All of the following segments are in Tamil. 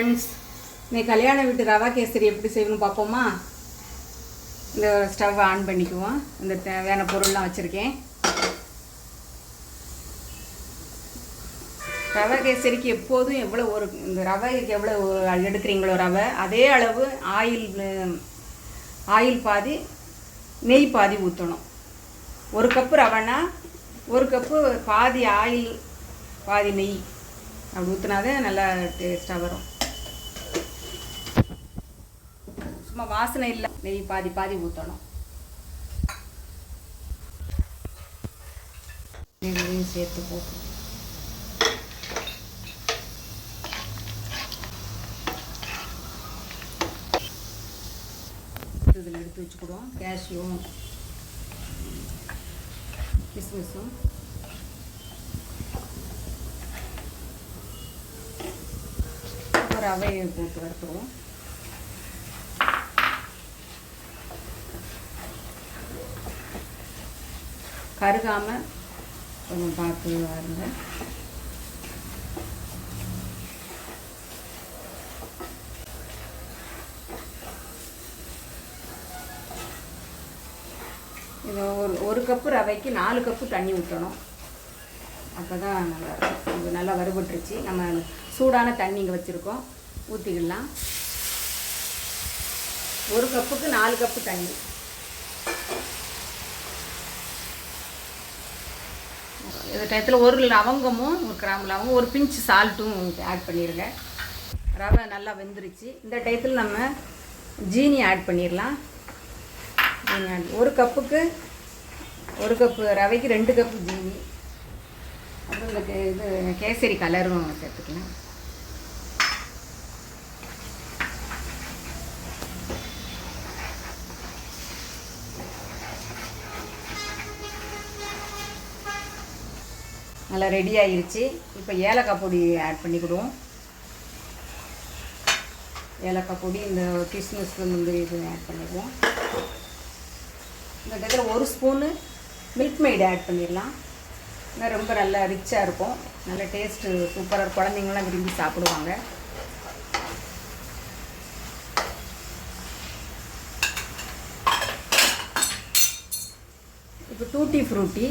ஃப்ரெண்ட்ஸ் இன்னைக்கு கல்யாண வீட்டு ரவா கேசரி எப்படி செய்யணும் பார்ப்போமா? இந்த ஸ்டவ் ஆன் பண்ணிக்குவோம். இந்த தேவையான பொருள்லாம் வச்சுருக்கேன். ரவை கேசரிக்கு எப்போதும் எவ்வளோ ஒரு இந்த ரவைக்கு எவ்வளோ ஒரு எடுக்கிறீங்களோ ரவை அதே அளவு ஆயில் ஆயில் பாதி நெய் பாதி ஊற்றணும் ஒரு கப்பு ரவைனா ஒரு கப்பு பாதி ஆயில் பாதி நெய். அப்படி ஊற்றினாதே நல்லா டேஸ்ட்டாக வரும். சும்மா வாசனை இல்லை. நெய் பாதி பாதி ஊற்றணும் நெய்யும் சேர்த்து போட்டு இதில் எடுத்து வச்சுக்கிடுவோம். கேஷ்யூவும் கிஸ்மிஸும். அப்புறம் ரவையை போட்டு வறுத்துருவோம் கருகாமல் கொஞ்சம் பார்த்து வாருங்க. இதை ஒரு ஒரு கப்பு ரவைக்கு நாலு கப்பு தண்ணி ஊற்றணும் அப்போ தான் நல்லா இது நல்லா வறுபட்டுருச்சு. நம்ம சூடான தண்ணி இங்கே வச்சுருக்கோம். ஊற்றிக்கிடலாம் ஒரு கப்புக்கு நாலு கப்பு தண்ணி. இந்த டயத்தில் ஒரு லவங்கமும் ஒரு கிராம்பு லவங்கம் ஒரு பிஞ்ச் சால்ட்டும் ஆட் பண்ணிடுங்க ரவை நல்லா வெந்துருச்சு. இந்த டயத்தில் நம்ம ஜீனி ஆட் பண்ணிடலாம் ஜீனி ஆட் ஒரு கப்புக்கு ஒரு கப்பு ரவைக்கு ரெண்டு கப்பு ஜீனி. அப்புறம் இந்த இது கேசரி கலரும் சேர்த்துக்கலாம். நல்லா ரெடி ஆகிருச்சு இப்போ ஏலக்காய் பொடி ஆட் பண்ணிக்கிடுவோம். ஏலக்காய் பொடி இந்த கிஸ்மிஸ் முந்திரி இது ஆட் பண்ணிடுவோம். இந்த இடத்துல ஒரு ஸ்பூனு மில்க் மெய்டு ஆட் பண்ணிடலாம். இன்னும் ரொம்ப நல்லா ரிச்சாக இருக்கும். நல்ல டேஸ்ட்டு சூப்பராக குழந்தைங்களாம் விரும்பி சாப்பிடுவாங்க. இப்போ டூட்டி ஃப்ரூட்டி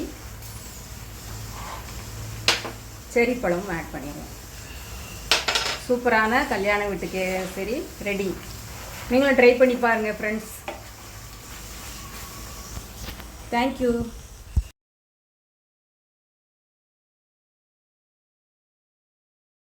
செரி பழமும் ஆட் பண்ணிடுவோம் சூப்பரான கல்யாண வீட்டுக்கு சரி ரெடி நீங்களும் ட்ரை பண்ணி பாருங்கள் ஃப்ரெண்ட்ஸ் தேங்க்யூ